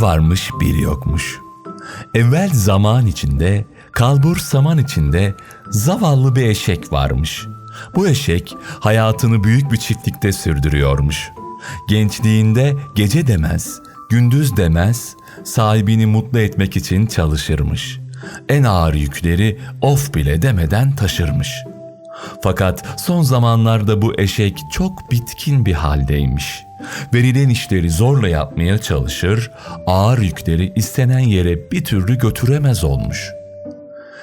varmış bir yokmuş. Evvel zaman içinde, kalbur saman içinde zavallı bir eşek varmış. Bu eşek hayatını büyük bir çiftlikte sürdürüyormuş. Gençliğinde gece demez, gündüz demez, sahibini mutlu etmek için çalışırmış. En ağır yükleri of bile demeden taşırmış. Fakat son zamanlarda bu eşek çok bitkin bir haldeymiş. Verilen işleri zorla yapmaya çalışır, ağır yükleri istenen yere bir türlü götüremez olmuş.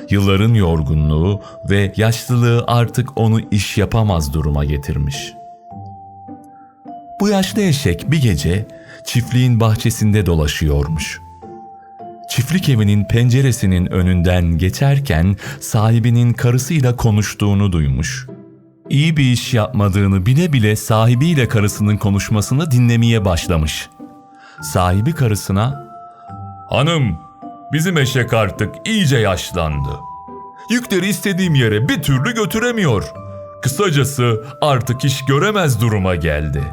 Yılların yorgunluğu ve yaşlılığı artık onu iş yapamaz duruma getirmiş. Bu yaşlı eşek bir gece çiftliğin bahçesinde dolaşıyormuş. Çiftlik evinin penceresinin önünden geçerken sahibinin karısıyla konuştuğunu duymuş. İyi bir iş yapmadığını bile bile sahibiyle karısının konuşmasını dinlemeye başlamış. Sahibi karısına "Hanım, bizim eşek artık iyice yaşlandı. Yükleri istediğim yere bir türlü götüremiyor. Kısacası artık iş göremez duruma geldi.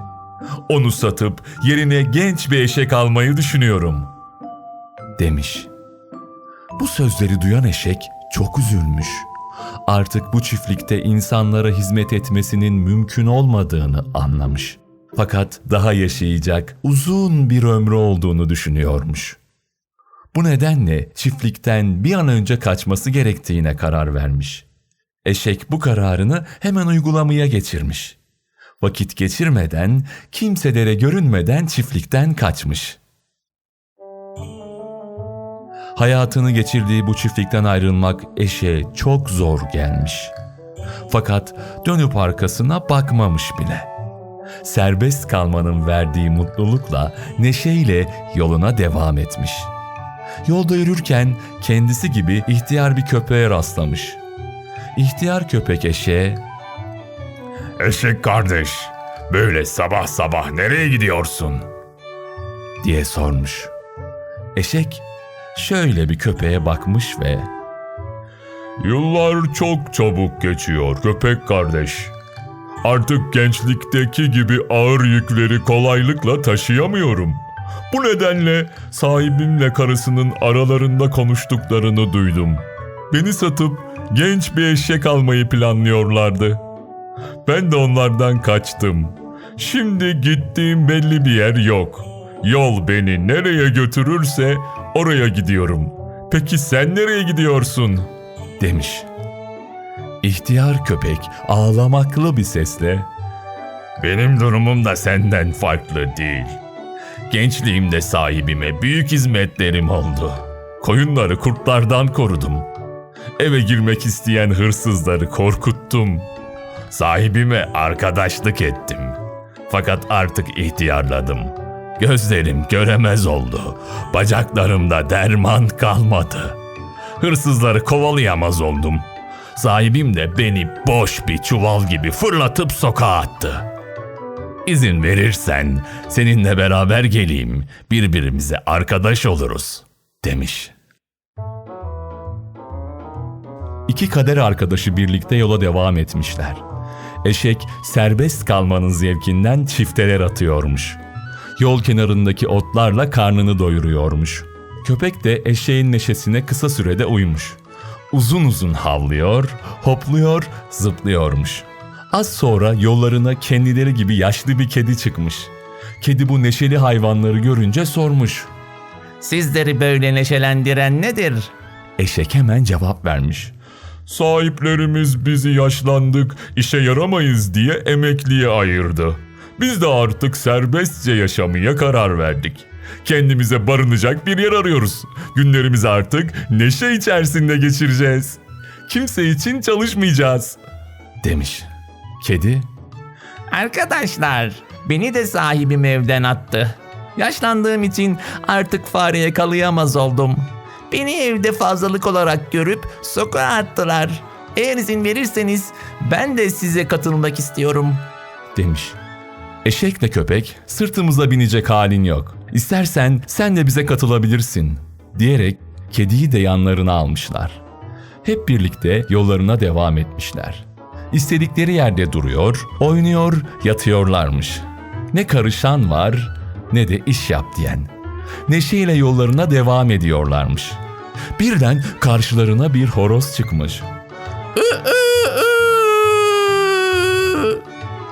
Onu satıp yerine genç bir eşek almayı düşünüyorum." Demiş. Bu sözleri duyan eşek çok üzülmüş. Artık bu çiftlikte insanlara hizmet etmesinin mümkün olmadığını anlamış. Fakat daha yaşayacak uzun bir ömrü olduğunu düşünüyormuş. Bu nedenle çiftlikten bir an önce kaçması gerektiğine karar vermiş. Eşek bu kararını hemen uygulamaya geçirmiş. Vakit geçirmeden, kimselere görünmeden çiftlikten kaçmış.'' Hayatını geçirdiği bu çiftlikten ayrılmak eşe çok zor gelmiş. Fakat dönüp arkasına bakmamış bile. Serbest kalmanın verdiği mutlulukla, neşeyle yoluna devam etmiş. Yolda yürürken kendisi gibi ihtiyar bir köpeğe rastlamış. İhtiyar köpek eşeğe Eşek kardeş, böyle sabah sabah nereye gidiyorsun? diye sormuş. Eşek şöyle bir köpeğe bakmış ve Yıllar çok çabuk geçiyor köpek kardeş. Artık gençlikteki gibi ağır yükleri kolaylıkla taşıyamıyorum. Bu nedenle sahibimle karısının aralarında konuştuklarını duydum. Beni satıp genç bir eşek almayı planlıyorlardı. Ben de onlardan kaçtım. Şimdi gittiğim belli bir yer yok. Yol beni nereye götürürse oraya gidiyorum. Peki sen nereye gidiyorsun? demiş. İhtiyar köpek ağlamaklı bir sesle Benim durumum da senden farklı değil. Gençliğimde sahibime büyük hizmetlerim oldu. Koyunları kurtlardan korudum. Eve girmek isteyen hırsızları korkuttum. Sahibime arkadaşlık ettim. Fakat artık ihtiyarladım. Gözlerim göremez oldu. Bacaklarımda derman kalmadı. Hırsızları kovalayamaz oldum. Sahibim de beni boş bir çuval gibi fırlatıp sokağa attı. İzin verirsen seninle beraber geleyim, birbirimize arkadaş oluruz, demiş. İki kader arkadaşı birlikte yola devam etmişler. Eşek serbest kalmanın zevkinden çifteler atıyormuş. Yol kenarındaki otlarla karnını doyuruyormuş. Köpek de eşeğin neşesine kısa sürede uymuş. Uzun uzun havlıyor, hopluyor, zıplıyormuş. Az sonra yollarına kendileri gibi yaşlı bir kedi çıkmış. Kedi bu neşeli hayvanları görünce sormuş. Sizleri böyle neşelendiren nedir? Eşek hemen cevap vermiş. Sahiplerimiz bizi yaşlandık, işe yaramayız diye emekliye ayırdı. Biz de artık serbestçe yaşamaya karar verdik. Kendimize barınacak bir yer arıyoruz. Günlerimizi artık neşe içerisinde geçireceğiz. Kimse için çalışmayacağız. Demiş. Kedi Arkadaşlar, beni de sahibim evden attı. Yaşlandığım için artık fare yakalayamaz oldum. Beni evde fazlalık olarak görüp sokağa attılar. Eğer izin verirseniz ben de size katılmak istiyorum. demiş. Eşekle köpek sırtımıza binecek halin yok. İstersen sen de bize katılabilirsin diyerek kediyi de yanlarına almışlar. Hep birlikte yollarına devam etmişler. İstedikleri yerde duruyor, oynuyor, yatıyorlarmış. Ne karışan var ne de iş yap diyen. Neşeyle yollarına devam ediyorlarmış. Birden karşılarına bir horoz çıkmış.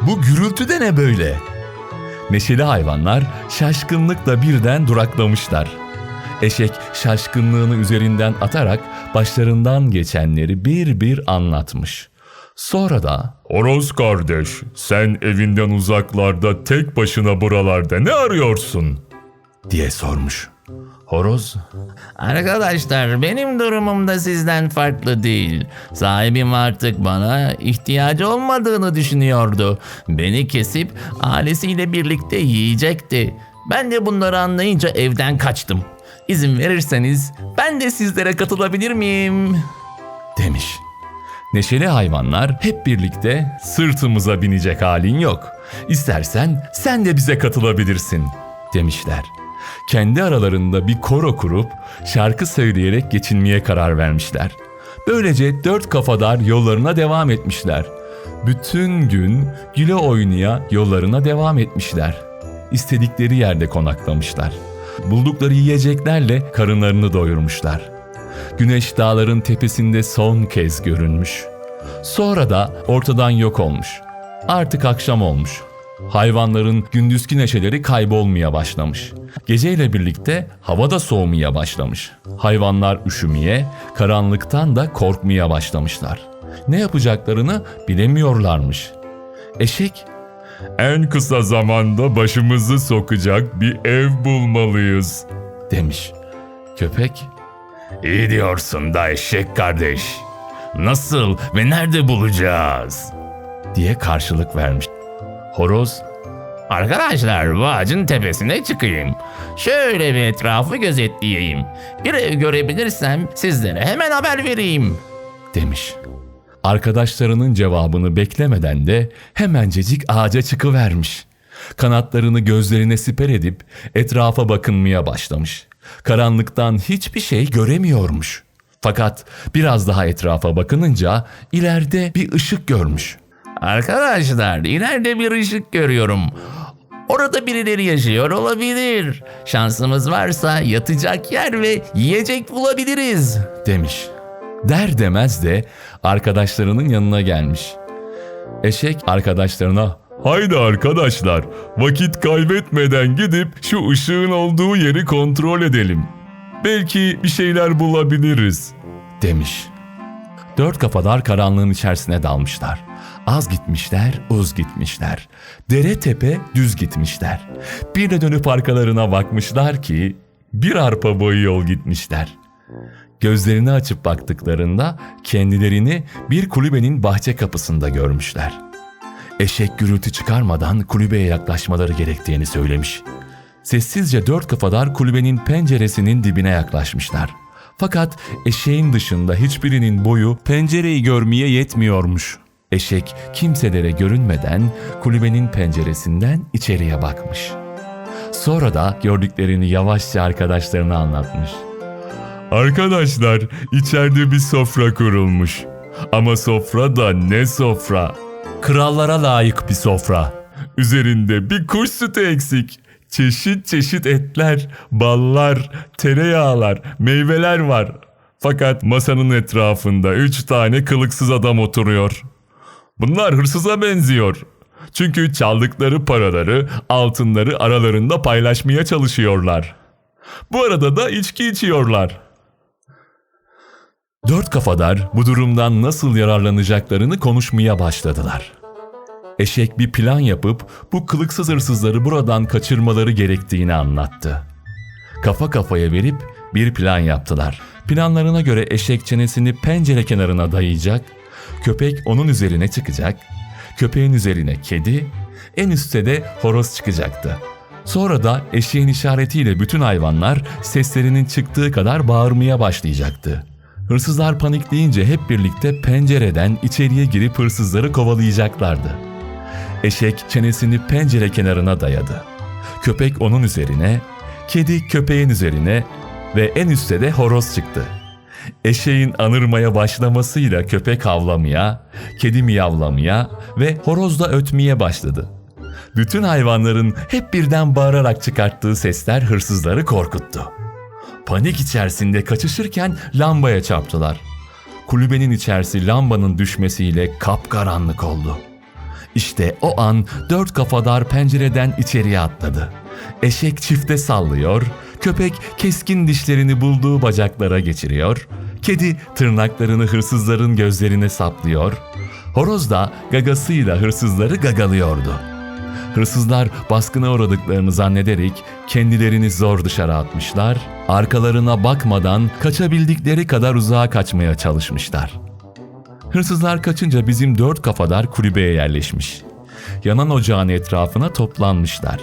Bu gürültü de ne böyle? Neşeli hayvanlar şaşkınlıkla birden duraklamışlar. Eşek şaşkınlığını üzerinden atarak başlarından geçenleri bir bir anlatmış. Sonra da Horoz kardeş, sen evinden uzaklarda tek başına buralarda ne arıyorsun? diye sormuş. Horoz Arkadaşlar benim durumum da sizden farklı değil. Sahibim artık bana ihtiyacı olmadığını düşünüyordu. Beni kesip ailesiyle birlikte yiyecekti. Ben de bunları anlayınca evden kaçtım. İzin verirseniz ben de sizlere katılabilir miyim? demiş. Neşeli hayvanlar hep birlikte sırtımıza binecek halin yok. İstersen sen de bize katılabilirsin demişler. Kendi aralarında bir koro kurup şarkı söyleyerek geçinmeye karar vermişler. Böylece dört kafadar yollarına devam etmişler. Bütün gün güle oynaya yollarına devam etmişler. İstedikleri yerde konaklamışlar. Buldukları yiyeceklerle karınlarını doyurmuşlar. Güneş dağların tepesinde son kez görünmüş. Sonra da ortadan yok olmuş. Artık akşam olmuş. Hayvanların gündüzki neşeleri kaybolmaya başlamış. Geceyle birlikte hava da soğumaya başlamış. Hayvanlar üşümeye, karanlıktan da korkmaya başlamışlar. Ne yapacaklarını bilemiyorlarmış. Eşek En kısa zamanda başımızı sokacak bir ev bulmalıyız. demiş. Köpek İyi diyorsun da eşek kardeş. Nasıl ve nerede bulacağız? diye karşılık vermiş. Horoz Arkadaşlar bu ağacın tepesine çıkayım. Şöyle bir etrafı gözetleyeyim. Bir ev görebilirsem sizlere hemen haber vereyim. demiş. Arkadaşlarının cevabını beklemeden de hemencecik ağaca çıkıvermiş. Kanatlarını gözlerine siper edip etrafa bakınmaya başlamış. Karanlıktan hiçbir şey göremiyormuş. Fakat biraz daha etrafa bakınınca ileride bir ışık görmüş. Arkadaşlar ileride bir ışık görüyorum. Orada birileri yaşıyor olabilir. Şansımız varsa yatacak yer ve yiyecek bulabiliriz. demiş. Der demez de arkadaşlarının yanına gelmiş. Eşek arkadaşlarına Haydi arkadaşlar, vakit kaybetmeden gidip şu ışığın olduğu yeri kontrol edelim. Belki bir şeyler bulabiliriz. demiş. Dört kafadar karanlığın içerisine dalmışlar. Az gitmişler, uz gitmişler. Dere tepe düz gitmişler. Bir de dönüp arkalarına bakmışlar ki bir arpa boyu yol gitmişler. Gözlerini açıp baktıklarında kendilerini bir kulübenin bahçe kapısında görmüşler. Eşek gürültü çıkarmadan kulübeye yaklaşmaları gerektiğini söylemiş. Sessizce dört kafadar kulübenin penceresinin dibine yaklaşmışlar. Fakat eşeğin dışında hiçbirinin boyu pencereyi görmeye yetmiyormuş. Eşek kimselere görünmeden kulübenin penceresinden içeriye bakmış. Sonra da gördüklerini yavaşça arkadaşlarına anlatmış. Arkadaşlar, içeride bir sofra kurulmuş. Ama sofra da ne sofra? Krallara layık bir sofra. Üzerinde bir kuş sütü eksik. Çeşit çeşit etler, ballar, tereyağlar, meyveler var. Fakat masanın etrafında üç tane kılıksız adam oturuyor. Bunlar hırsıza benziyor. Çünkü çaldıkları paraları, altınları aralarında paylaşmaya çalışıyorlar. Bu arada da içki içiyorlar. Dört kafadar bu durumdan nasıl yararlanacaklarını konuşmaya başladılar. Eşek bir plan yapıp bu kılıksız hırsızları buradan kaçırmaları gerektiğini anlattı. Kafa kafaya verip bir plan yaptılar. Planlarına göre eşek çenesini pencere kenarına dayayacak, köpek onun üzerine çıkacak, köpeğin üzerine kedi, en üstte de horoz çıkacaktı. Sonra da eşeğin işaretiyle bütün hayvanlar seslerinin çıktığı kadar bağırmaya başlayacaktı. Hırsızlar panikleyince hep birlikte pencereden içeriye girip hırsızları kovalayacaklardı. Eşek çenesini pencere kenarına dayadı. Köpek onun üzerine, kedi köpeğin üzerine ve en üstte de horoz çıktı. Eşeğin anırmaya başlamasıyla köpek havlamaya, kedi miyavlamaya ve horoz da ötmeye başladı. Bütün hayvanların hep birden bağırarak çıkarttığı sesler hırsızları korkuttu. Panik içerisinde kaçışırken lambaya çarptılar. Kulübenin içerisi lambanın düşmesiyle kapkaranlık oldu. İşte o an dört kafadar pencereden içeriye atladı. Eşek çifte sallıyor, köpek keskin dişlerini bulduğu bacaklara geçiriyor, kedi tırnaklarını hırsızların gözlerine saplıyor, horoz da gagasıyla hırsızları gagalıyordu. Hırsızlar baskına uğradıklarını zannederek kendilerini zor dışarı atmışlar, arkalarına bakmadan kaçabildikleri kadar uzağa kaçmaya çalışmışlar. Hırsızlar kaçınca bizim dört kafadar kulübeye yerleşmiş. Yanan ocağın etrafına toplanmışlar.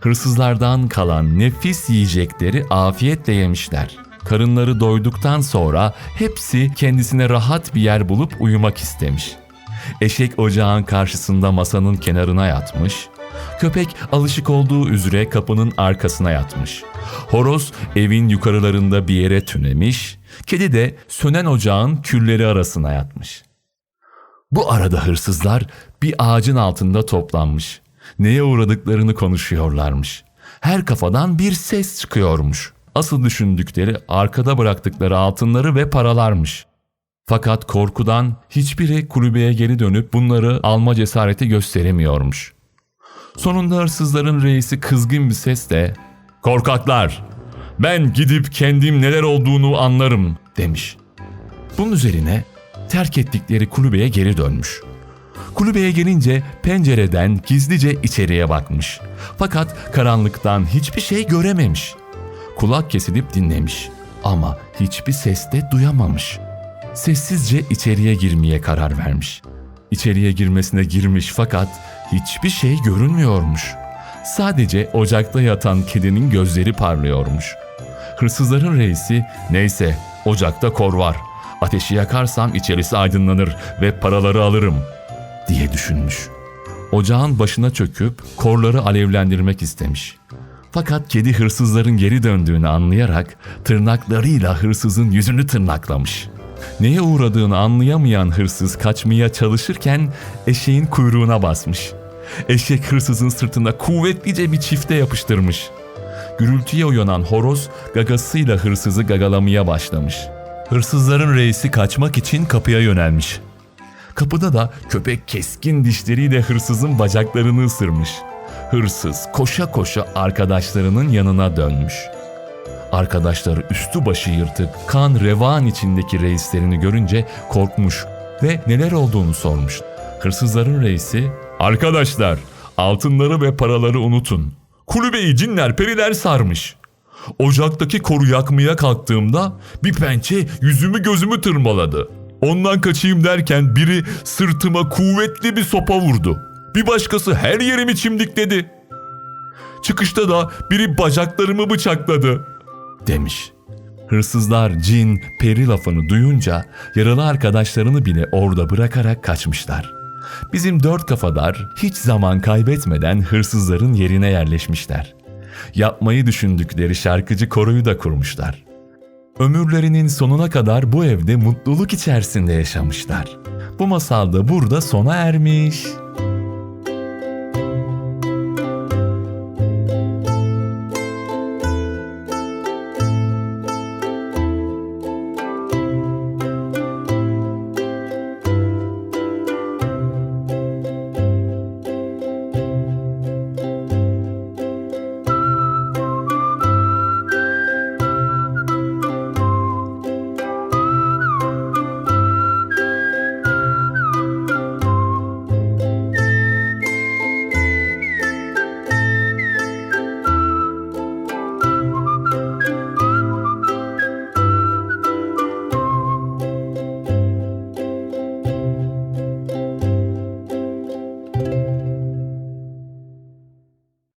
Hırsızlardan kalan nefis yiyecekleri afiyetle yemişler. Karınları doyduktan sonra hepsi kendisine rahat bir yer bulup uyumak istemiş. Eşek ocağın karşısında masanın kenarına yatmış. Köpek alışık olduğu üzere kapının arkasına yatmış. Horoz evin yukarılarında bir yere tünemiş. Kedi de sönen ocağın külleri arasına yatmış. Bu arada hırsızlar bir ağacın altında toplanmış. Neye uğradıklarını konuşuyorlarmış. Her kafadan bir ses çıkıyormuş. Asıl düşündükleri arkada bıraktıkları altınları ve paralarmış. Fakat korkudan hiçbiri kulübeye geri dönüp bunları alma cesareti gösteremiyormuş. Sonunda hırsızların reisi kızgın bir sesle "Korkaklar, ben gidip kendim neler olduğunu anlarım." demiş. Bunun üzerine terk ettikleri kulübeye geri dönmüş. Kulübeye gelince pencereden gizlice içeriye bakmış. Fakat karanlıktan hiçbir şey görememiş. Kulak kesilip dinlemiş ama hiçbir ses de duyamamış. Sessizce içeriye girmeye karar vermiş. İçeriye girmesine girmiş fakat hiçbir şey görünmüyormuş. Sadece ocakta yatan kedinin gözleri parlıyormuş. Hırsızların reisi neyse ocakta kor var. Ateşi yakarsam içerisi aydınlanır ve paraları alırım diye düşünmüş. Ocağın başına çöküp korları alevlendirmek istemiş. Fakat kedi hırsızların geri döndüğünü anlayarak tırnaklarıyla hırsızın yüzünü tırnaklamış. Neye uğradığını anlayamayan hırsız kaçmaya çalışırken eşeğin kuyruğuna basmış. Eşek hırsızın sırtına kuvvetlice bir çifte yapıştırmış. Gürültüye uyanan horoz gagasıyla hırsızı gagalamaya başlamış. Hırsızların reisi kaçmak için kapıya yönelmiş. Kapıda da köpek keskin dişleriyle hırsızın bacaklarını ısırmış. Hırsız koşa koşa arkadaşlarının yanına dönmüş. Arkadaşları üstü başı yırtık, kan revan içindeki reislerini görünce korkmuş ve neler olduğunu sormuş. Hırsızların reisi, ''Arkadaşlar, altınları ve paraları unutun. Kulübeyi cinler periler sarmış. Ocaktaki koru yakmaya kalktığımda bir pençe yüzümü gözümü tırmaladı. Ondan kaçayım derken biri sırtıma kuvvetli bir sopa vurdu. Bir başkası her yerimi çimdikledi. Çıkışta da biri bacaklarımı bıçakladı demiş. Hırsızlar cin, peri lafını duyunca yaralı arkadaşlarını bile orada bırakarak kaçmışlar. Bizim dört kafadar hiç zaman kaybetmeden hırsızların yerine yerleşmişler. Yapmayı düşündükleri şarkıcı koroyu da kurmuşlar. Ömürlerinin sonuna kadar bu evde mutluluk içerisinde yaşamışlar. Bu masal da burada sona ermiş.